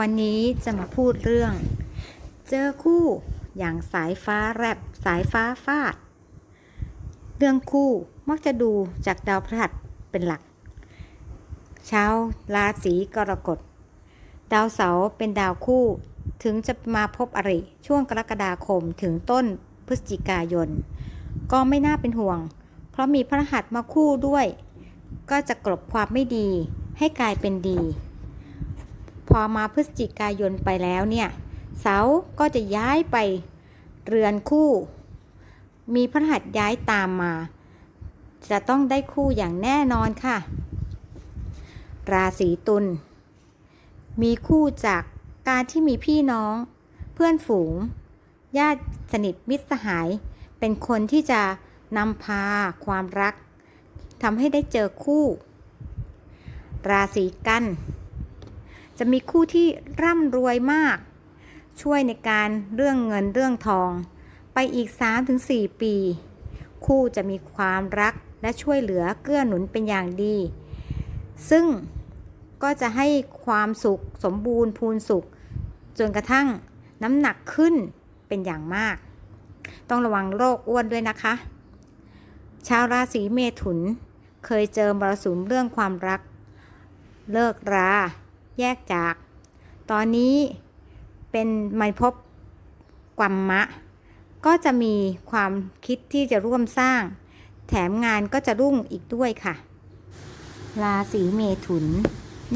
วันนี้จะมาพูดเรื่อง เจอคู่อย่างสายฟ้าแรบสายฟ้าฟาด เรื่องคู่มักจะดูจากดาวพฤหัสเป็นหลัก เช้าราศีกรกฎ ดาวเสาร์เป็นดาวคู่ ถึงจะมาพบอริช่วงกรกฎาคมถึงต้นพฤศจิกายน ก็ไม่น่าเป็นห่วง เพราะมีพระหัสมาคู่ด้วย ก็จะกลบความไม่ดีให้กลายเป็นดี พอมาพฤศจิกายนไปแล้วเนี่ยเสาก็จะย้ายไปเรือนคู่ มีพระหัสย้ายตามมา จะต้องได้คู่อย่างแน่นอนค่ะ ราศีตุลมีคู่จากการที่มีพี่น้อง เพื่อนฝูง ญาติสนิทมิตรสหาย เป็นคนที่จะนำพาความรักทำให้ได้เจอคู่ ราศีกัน จะมีคู่ที่ร่ำรวยมาก ช่วยในการเรื่องเงินเรื่องทอง ไปอีก 3-4 ปี คู่จะมีความรักและช่วยเหลือเกื้อหนุนเป็นอย่างดี ซึ่งก็จะให้ความสุขสมบูรณ์พูนสุข จนกระทั่งน้ำหนักขึ้นเป็นอย่างมาก ต้องระวังโรคอ้วนด้วยนะคะ ชาวราศีเมถุนเคยเจอมรสุมเรื่องความรัก เลิกรา แยกจาก ตอนนี้เป็นไม่พบกวัมมะ ก็จะมีความคิดที่จะร่วมสร้าง แถมงานก็จะรุ่งอีกด้วยค่ะ ราศีเมถุน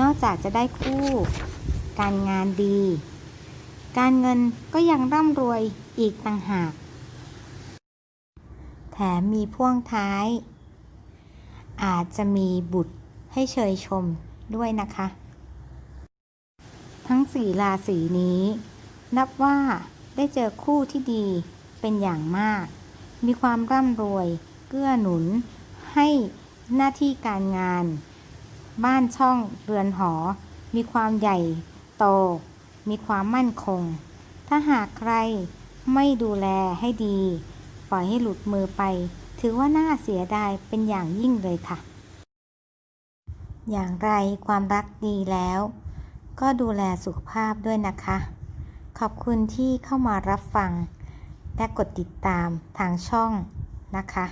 นอกจากจะได้คู่ การงานดี การเงินก็ยังร่ำรวยอีกต่างหาก แถมมีพ่วงท้าย อาจจะมีบุตรให้เชยชมด้วยนะคะ ทั้งสี่ราศีนี้ นับว่าได้เจอคู่ที่ดีเป็นอย่างมาก มีความร่ำรวย เกื้อหนุน ให้หน้าที่การงาน บ้านช่องเรือนหอ มีความใหญ่โต มีความมั่นคง ถ้าหากใครไม่ดูแลให้ดี ปล่อยให้หลุดมือไป ถือว่าน่าเสียดายเป็นอย่างยิ่งเลยค่ะ อย่างไรความรักดีแล้ว ก็ดูแลสุขภาพด้วยนะคะ ขอบคุณที่เข้ามารับฟัง และกดติดตามทางช่องนะคะ